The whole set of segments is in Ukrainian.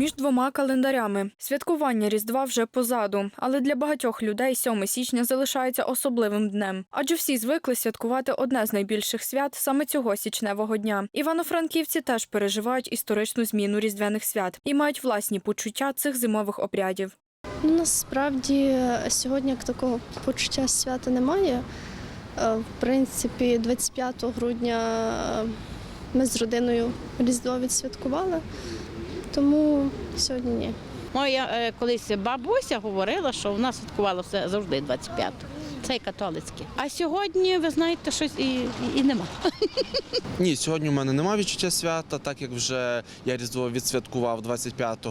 між двома календарями. Святкування Різдва вже позаду, але для багатьох людей 7 січня залишається особливим днем. Адже всі звикли святкувати одне з найбільших свят саме цього січневого дня. Івано-франківці теж переживають історичну зміну різдвяних свят і мають власні почуття цих зимових обрядів. Ну, насправді сьогодні такого почуття свята немає. Е, В принципі, 25 грудня е, ми з родиною Різдво відсвяткували, тому сьогодні ні. Моя е, колись бабуся говорила, що в нас святкувало все завжди 25 Це і католицьке. А сьогодні, ви знаєте, щось і, і, і нема. Ні, сьогодні у мене немає відчуття свята, так як вже я Різдво відсвяткував 25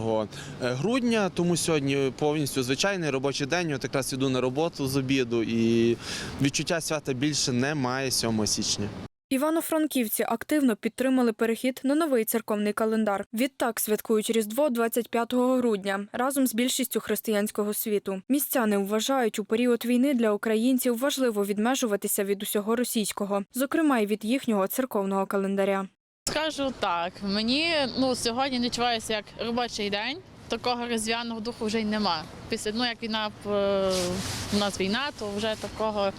грудня, тому сьогодні повністю звичайний робочий день. От якраз іду на роботу з обіду і відчуття свята більше немає 7 січня. Івано-франківці активно підтримали перехід на новий церковний календар. Відтак святкують Різдво 25 грудня разом з більшістю християнського світу. Містяни вважають, у період війни для українців важливо відмежуватися від усього російського, зокрема й від їхнього церковного календаря. Скажу так, мені ну сьогодні не відчувається як робочий день. Такого різдвяного духу вже й нема. Після ну як війна е, у нас війна, то вже такого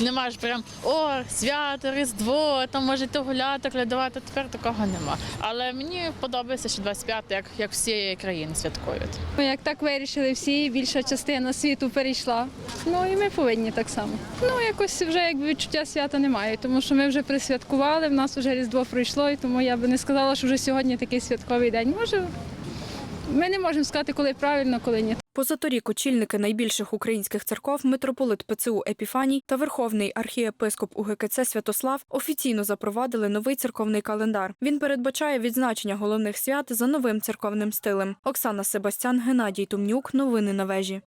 нема ж прям о, свято, Різдво, там можете гуляти, глядувати. Тепер такого нема. Але мені подобається, що 25 як, як всієї країни святкують. Ну, Як так вирішили всі, більша частина світу перейшла. Ну і ми повинні так само. Ну якось вже якби відчуття свята немає, тому що ми вже присвяткували, в нас вже Різдво пройшло, і тому я би не сказала, що вже сьогодні такий святковий день. Може, ми не можемо сказати, коли правильно, коли ні. Позаторік очільники найбільших українських церков, митрополит ПЦУ Епіфаній та Верховний архієпископ УГКЦ Святослав офіційно запровадили новий церковний календар. Він передбачає відзначення головних свят за новим церковним стилем. Оксана Себастян, Геннадій Тумнюк. Новини на вежі.